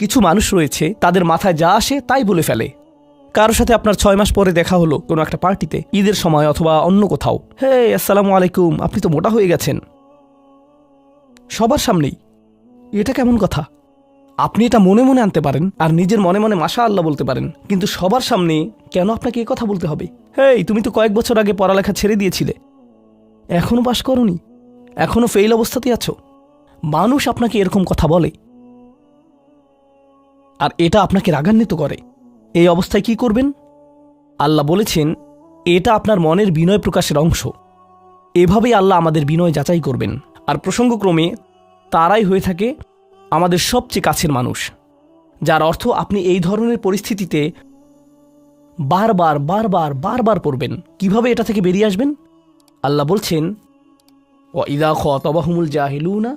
কিছু মানুষ রয়েছে, তাদের মাথায় যা আসে তাই বলে ফেলে। কারোর সাথে আপনার ছয় মাস পরে দেখা হলো কোনো একটা পার্টিতে, ঈদের সময় অথবা অন্য কোথাও। হে আসসালামু আলাইকুম, আপনি তো মোটা হয়ে গেছেন। সবার সামনেই। এটা কেমন কথা? আপনি এটা মনে মনে আনতে পারেন, আর নিজের মনে মনে মাশা আল্লাহ বলতে পারেন। কিন্তু সবার সামনে কেন আপনাকে এ কথা বলতে হবে? হেই, তুমি তো কয়েক বছর আগে পড়ালেখা ছেড়ে দিয়েছিলে। এখনও পাশ করনি? এখনও ফেইল অবস্থাতেই আছো? মানুষ আপনাকে এরকম কথা বলে। আর এটা আপনাকে রাগান্বিত করে। এই অবস্থায় কি করবেন? আল্লাহ বলেছেন, এটা আপনার মনের বিনয় প্রকাশের অংশ। এভাবেই আল্লাহ আমাদের বিনয় যাচাই করবেন। আর প্রসঙ্গক্রমে, তারাই হয়ে থাকে আমাদের সবচেয়ে কাছের মানুষ, যার অর্থ আপনি এই ধরনের পরিস্থিতিতে বারবার বারবার বারবার পড়বেন। কীভাবে এটা থেকে বেরিয়ে আসবেন? আল্লাহ বলছেন ও ইদা খতবাহুমুল জাহিলুনা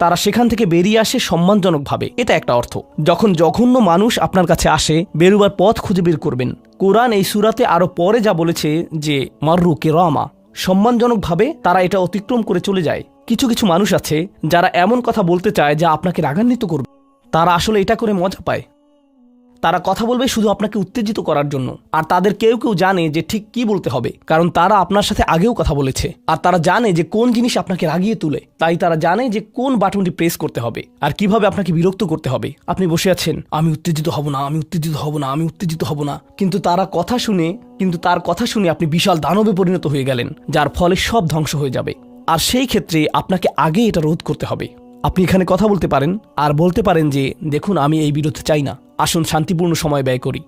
তারা সেখান থেকে বেরিয়ে আসে সম্মানজনকভাবে। এটা একটা অর্থ। যখন জঘন্য মানুষ আপনার কাছে আসে, বেরুবার পথ খুঁজে বের করবেন। কোরআন এই সুরাতে আরও পরে যা বলেছে যে, মার্রু কে রমা সম্মানজনকভাবে তারা এটা অতিক্রম করে চলে যায়। কিছু কিছু মানুষ আছে যারা এমন কথা বলতে চায় যা আপনাকে রাগান্বিত করবে। তারা আসলে এটা করে মজা পায়। তারা কথা বলবে শুধু আপনাকে উত্তেজিত করার জন্য। আর তাদের কেউ কেউ জানে যে ঠিক কি বলতে হবে, কারণ তারা আপনার সাথে আগেও কথা বলেছে। আর তারা জানে যে কোন জিনিস আপনাকে রাগিয়ে তুলে, তাই তারা জানে যে কোন বাটনটি প্রেস করতে হবে। আর কীভাবে আপনাকে বিরক্ত করতে হবে। আপনি বসে আছেন, আমি উত্তেজিত হব না, আমি উত্তেজিত হব না, আমি উত্তেজিত হব না। কিন্তু তারা কথা শুনে, কিন্তু তার কথা শুনে আপনি বিশাল দানবে পরিণত হয়ে গেলেন, যার ফলে সব ধ্বংস হয়ে যাবে। আর সেই ক্ষেত্রে আপনাকে আগে এটা রোধ করতে হবে। আপনি এখানে কথা বলতে পারেন আর বলতে পারেন যে, দেখুন, আমি এই বিরোধ চাই না। আসুন, শান্তিপূর্ণ সময় ব্যয় করি।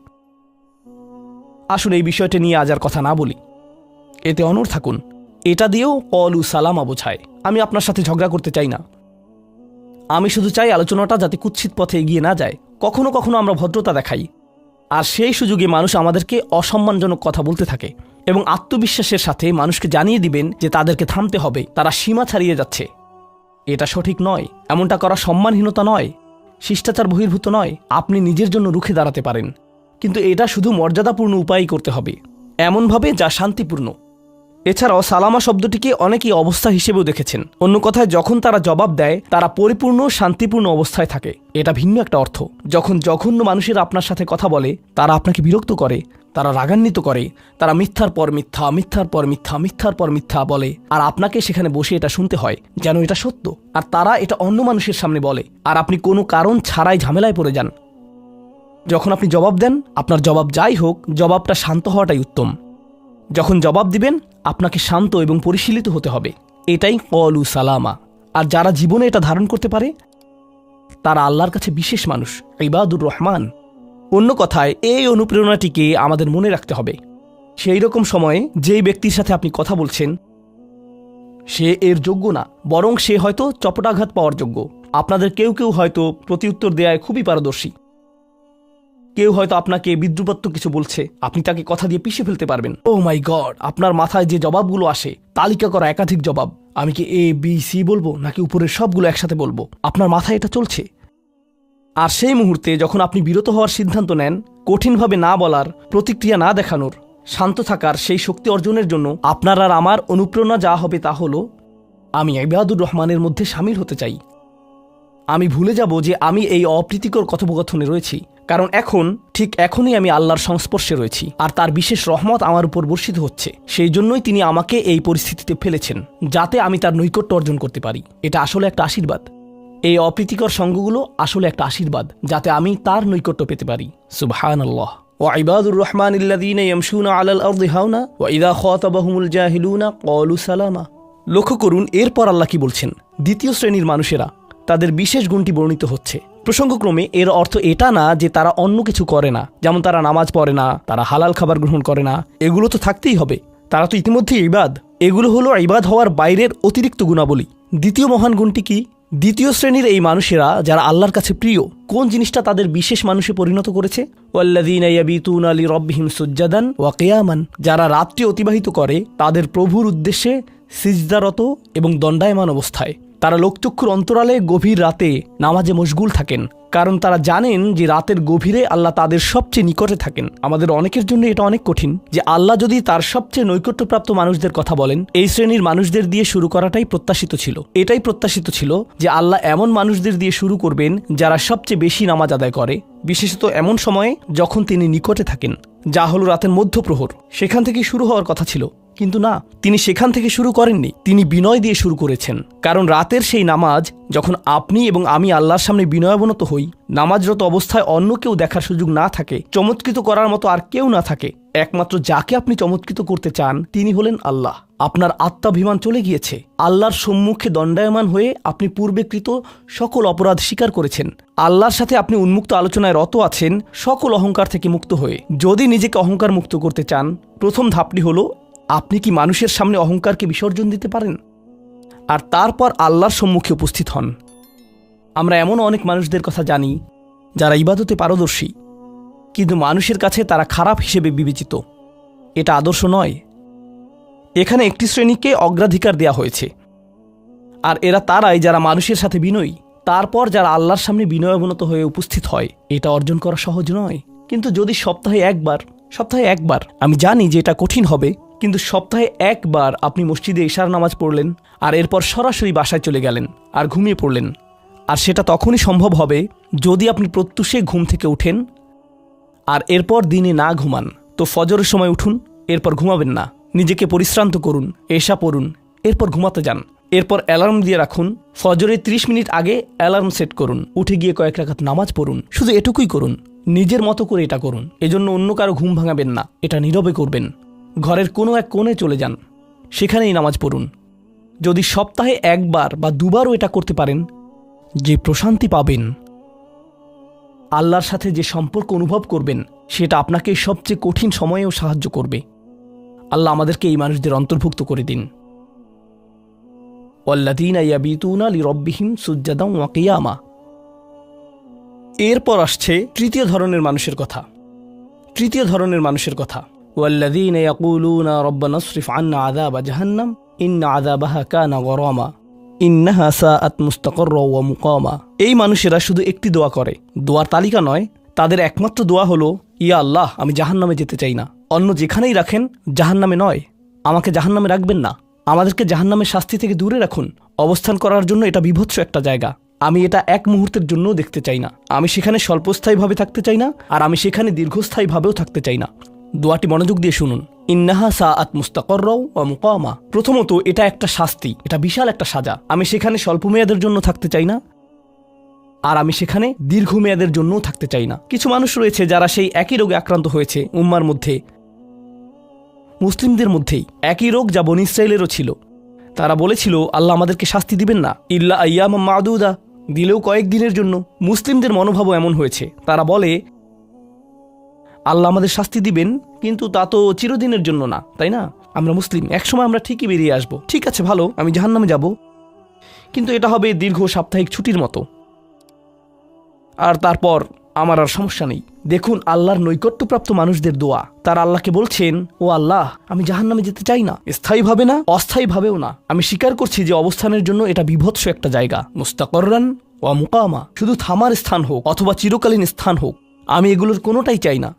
আসুন, এই বিষয়টা নিয়ে আজ আর কথা না বলি। এতে অনর থাকুন। এটা দিয়েও অলু সালামা বোঝায় আমি আপনার সাথে ঝগড়া করতে চাই না। আমি শুধু চাই আলোচনাটা যাতে কুৎসিত পথে এগিয়ে না যায়। কখনো কখনো আমরা ভদ্রতা দেখাই। আর সেই সুযোগে মানুষ আমাদেরকে অসম্মানজনক কথা বলতে থাকে এবং আত্মবিশ্বাসের সাথে মানুষকে জানিয়ে দিবেন যে তাদেরকে থামতে হবে। তারা সীমা ছাড়িয়ে যাচ্ছে। এটা সঠিক নয়, এমনটা করা সম্মানহীনতা নয়, শিষ্টাচার বহির্ভূত নয়, আপনি নিজের জন্য রুখে দাঁড়াতে পারেন। কিন্তু এটা শুধু মর্যাদাপূর্ণ উপায়ই করতে হবে, এমনভাবে যা শান্তিপূর্ণ। এছাড়াও সালামা শব্দটিকে অনেকেই অবস্থা হিসেবেও দেখেছেন। অন্য কথায়, যখন তারা জবাব দেয়, তারা পরিপূর্ণ, শান্তিপূর্ণ অবস্থায় থাকে। এটা ভিন্ন একটা অর্থ। যখন জঘন্য মানুষের আপনার সাথে কথা বলে, তারা আপনাকে বিরক্ত করে তারা রাগান্বিত করে, তারা মিথ্যার পর মিথ্যা, মিথ্যার পর মিথ্যা, মিথ্যার পর মিথ্যা বলে। আর আপনাকে সেখানে বসে এটা শুনতে হয়, যেন এটা সত্য। আর তারা এটা অন্য মানুষের সামনে বলে। আর আপনি কোনো কারণ ছাড়াই ঝামেলায় পড়ে যান। যখন আপনি জবাব দেন, আপনার জবাব যাই হোক, জবাবটা শান্ত হওয়াটাই উত্তম। যখন জবাব দিবেন, আপনাকে শান্ত এবং পরিশীলিত হতে হবে। এটাই কলু সালামা। আর যারা জীবনে এটা ধারণ করতে পারে, তারা আল্লাহর কাছে বিশেষ মানুষ, ইবাদুর রহমান। অন্য কথায়, এই অনুপ্রেরণাটিকে আমাদের মনে রাখতে হবে। সেই রকম সময়ে যেই ব্যক্তির সাথে আপনি কথা বলছেন, সে এর যোগ্য না, বরং সে হয়তো চপটাঘাত পাওয়ার যোগ্য। আপনাদের কেউ কেউ হয়তো প্রতিউত্তর দেয়ায় খুবই পারদর্শী। কেউ হয়তো আপনাকে বিদ্রুপাত্ম কিছু বলছে, আপনি তাকে কথা দিয়ে পিষে ফেলতে পারবেন। ও মাই গড আপনার মাথায় যে জবাবগুলো আসে, তালিকা করা একাধিক জবাব। আমি কি এ বি সি বলব, নাকি উপরের সবগুলো একসাথে বলব? আপনার মাথায় এটা চলছে? আর সেই মুহূর্তে যখন আপনি বিরত হওয়ার সিদ্ধান্ত নেন, কঠিনভাবে না বলার, প্রতিক্রিয়া না দেখানোর, শান্ত থাকার সেই শক্তি অর্জনের জন্য আপনার আর আমার অনুপ্রেরণা যা হবে তা হলো, আমি ইবাদুর রহমানের মধ্যে সামিল হতে চাই। আমি ভুলে যাব যে আমি এই অপ্রীতিকর কথোপকথনে রয়েছি, কারণ এখন, ঠিক এখনই আমি আল্লাহর সংস্পর্শে রয়েছি, আর তার বিশেষ রহমত আমার উপর বর্ষিত হচ্ছে। সেই জন্যই তিনি আমাকে এই পরিস্থিতিতে ফেলেছেন, যাতে আমি তার নৈকট্য অর্জন করতে পারি। এটা আসলে একটা আশীর্বাদ। এই অপ্রীতিকর সঙ্গগুলো আসলে একটা আশীর্বাদ যাতে আমি তার নৈকট্য পেতে পারি সুবহান আল্লাহ وعباد الرحمن الذين يمشون على الأرض هونا وإذا خاطبهم الجاهلون قالوا سلاما লক্ষ্য করুন এরপর আল্লাহ কি বলছেন দ্বিতীয় শ্রেণীর মানুষেরা তাদের বিশেষ গুণটি বর্ণিত হচ্ছে প্রসঙ্গক্রমে এর অর্থ এটা না যে তারা অন্য কিছু করে না যেমন তারা নামাজ পড়ে না তারা হালাল খাবার গ্রহণ করে না এগুলো তো থাকতেই হবে তারা তো ইতিমধ্যে ইবাদ এগুলো হলো ইবাদ হওয়ার বাইরের অতিরিক্ত গুণাবলী দ্বিতীয় মহান গুণটি কি দ্বিতীয় শ্রেণির এই মানুষেরা যারা আল্লাহর কাছে প্রিয়, কোন জিনিসটা তাদের বিশেষ মানুষে পরিণত করেছে? সুজ্জাদান যারা রাত্রি অতিবাহিত করে, তাদের প্রভুর উদ্দেশ্যে সিজদারত এবং দণ্ডায়মান অবস্থায়। তারা লোকচক্ষুর অন্তরালে গভীর রাতে নামাজে মশগুল থাকেন, কারণ তারা জানেন যে রাতের গভীরে আল্লাহ তাদের সবচেয়ে নিকটে থাকেন। আমাদের অনেকের জন্য এটা অনেক কঠিন যে আল্লাহ যদি তার সবচেয়ে নৈকট্যপ্রাপ্ত মানুষদের কথা বলেন, এই শ্রেণির মানুষদের দিয়ে শুরু করাটাই প্রত্যাশিত ছিল। এটাই প্রত্যাশিত ছিল যে আল্লাহ এমন মানুষদের দিয়ে শুরু করবেন যারা সবচেয়ে বেশি নামাজ আদায় করে, বিশেষত এমন সময়ে যখন তিনি নিকটে থাকেন, যা হলো রাতের মধ্যপ্রহর। সেখান থেকে শুরু হওয়ার কথা ছিল। কিন্তু না, তিনি সেখান থেকে শুরু করেননি। তিনি বিনয় দিয়ে শুরু করেছেন। কারণ রাতের সেই নামাজ, যখন আপনি এবং আমি আল্লাহর সামনে বিনয়াবনত হই, নামাজরত অবস্থায় অন্য কেউ দেখার সুযোগ না থাকে, চমৎকৃত করার মতো আর কেউ না থাকে। একমাত্র যাকে আপনি চমৎকৃত করতে চান, তিনি হলেন আল্লাহ। আপনার আত্মাভিমান চলে গিয়েছে। আল্লাহর সম্মুখে দণ্ডায়মান হয়ে আপনি পূর্বেকৃত সকল অপরাধ স্বীকার করেছেন। আল্লাহর সাথে আপনি উন্মুক্ত আলোচনায় রত আছেন, সকল অহংকার থেকে মুক্ত হয়ে। যদি নিজেকে অহংকার মুক্ত করতে চান, প্রথম ধাপটি হলো আপনি কি মানুষের সামনে অহংকারকে বিসর্জন দিতে পারেন? আর তারপর আল্লাহর সম্মুখে উপস্থিত হন। আমরা এমন অনেক মানুষদের কথা জানি, যারা ইবাদতে পারদর্শী, কিন্তু মানুষের কাছে তারা খারাপ হিসেবে বিবেচিত। এটা আদর্শ নয়। এখানে একটি শ্রেণীকে অগ্রাধিকার দেয়া হয়েছে। আর এরা তারাই যারা মানুষের সাথে বিনয়ী, তারপর যারা আল্লাহর সামনে বিনয়াবনত হয়ে উপস্থিত হয়, এটা অর্জন করা সহজ নয়। কিন্তু যদি সপ্তাহে একবার সপ্তাহে একবার, আমি জানি যে এটা কঠিন হবে কিন্তু সপ্তাহে একবার আপনি মসজিদে ইশার নামাজ পড়লেন আর এরপর সরাসরি বাসায় চলে গেলেন আর ঘুমিয়ে পড়লেন। আর সেটা তখনই সম্ভব হবে যদি আপনি প্রত্যুষে ঘুম থেকে উঠেন আর এরপর দিনে না ঘুমান। তো ফজরের সময় উঠুন, এরপর ঘুমাবেন না। নিজেকে পরিশ্রান্ত করুন, এশা পড়ুন, এরপর ঘুমাতে যান। এরপর অ্যালার্ম দিয়ে রাখুন, ফজরের ৩০ মিনিট আগে অ্যালার্ম সেট করুন, উঠে গিয়ে কয়েক রাখাত নামাজ পড়ুন, শুধু এটুকুই করুন, নিজের মতো করে এটা করুন। এজন্য অন্য কারও ঘুম ভাঙাবেন না, এটা নীরবে করবেন। ঘরের কোনো এক কোণে চলে যান। সেখানেই নামাজ পড়ুন। যদি সপ্তাহে একবার বা দুবারও এটা করতে পারেন, যে প্রশান্তি পাবেন। আল্লাহর সাথে যে সম্পর্ক অনুভব করবেন, সেটা আপনাকে সবচেয়ে কঠিন সময়েও সাহায্য করবে। আল্লাহ আমাদেরকে এই মানুষদের অন্তর্ভুক্ত করে দিন। এরপর আসছে তৃতীয় ধরনের মানুষের কথা। তৃতীয় ধরনের মানুষের কথা। ওয়াল্লাদিন ইয়াকুলুনা রব্বানা সরিফ আন্না আযাবা জাহান্নাম ইন্না আযাবাহা কানা গরামা ইন্নাহা সাআত মুস্তাকররা ওয়া মুকামা এই মানুষেরা শুধু একটি দোয়া করে। দোয়ার তালিকা নয়, তাদের একমাত্র দোয়া হলো, ইয়া আল্লাহ, আমি জাহান্নামে যেতে চাই না। অন্য যেখানেই রাখেন, জাহান্নামে নয়। আমাকে জাহান্নামে রাখবেন না। আমাদেরকে জাহান্নামের শাস্তি থেকে দূরে রাখুন। অবস্থান করার জন্য এটা বিভৎস একটা জায়গা। আমি এটা এক মুহূর্তের জন্যও দেখতে চাই না। আমি সেখানে স্বল্পস্থায়ীভাবে থাকতে চাই না, আর আমি সেখানে দীর্ঘস্থায়ীভাবেও থাকতে চাই না। দোয়াটি মনোযোগ দিয়ে শুনুন। ইন্নাহা সা আত মুস্তাকররাও ও মুকামা। প্রথমত, এটা একটা শাস্তি, এটা বিশাল একটা সাজা। আমি সেখানে স্বল্প মেয়াদের জন্য থাকতে চাই না, আর আমি সেখানে দীর্ঘমেয়াদের জন্যও থাকতে চাই না। কিছু মানুষ রয়েছে যারা সেই একই রোগে আক্রান্ত হয়েছে উম্মার মধ্যে, মুসলিমদের মধ্যেই। একই রোগ যা বনি ইসরায়েলেরও ছিল। তারা বলেছিল, আল্লাহ আমাদেরকে শাস্তি দিবেন না। ইল্লা আয়াম মাদুদা, দিলেও কয়েক দিনের জন্য। মুসলিমদের মনোভাবও এমন হয়েছে। তারা বলে আল্লাহ আমাদের শাস্তি দিবেন, কিন্তু তা তো চিরদিনের জন্য না, তাই না? আমরা মুসলিম, একসময় আমরা ঠিকই বেরিয়ে আসব। ঠিক আছে, ভালো, আমি জাহান্নামে যাব। কিন্তু এটা হবে দীর্ঘ সাপ্তাহিক ছুটির মতো। আর তারপর আমার আর সমস্যা নেই। দেখুন, আল্লাহর নৈকট্যপ্রাপ্ত মানুষদের দোয়া। তার আল্লাহকে বলছেন, ও আল্লাহ, আমি জাহান্নামে যেতে চাই না। স্থায়ীভাবে না, অস্থায়ীভাবেও না। আমি স্বীকার করছি যে অবস্থানের জন্য এটা বিভৎস একটা জায়গা। মুস্তাকরান ও মুকামা। শুধু থামার স্থান হোক, অথবা চিরকালীন স্থান হোক, আমি এগুলোর কোনোটাই চাই না।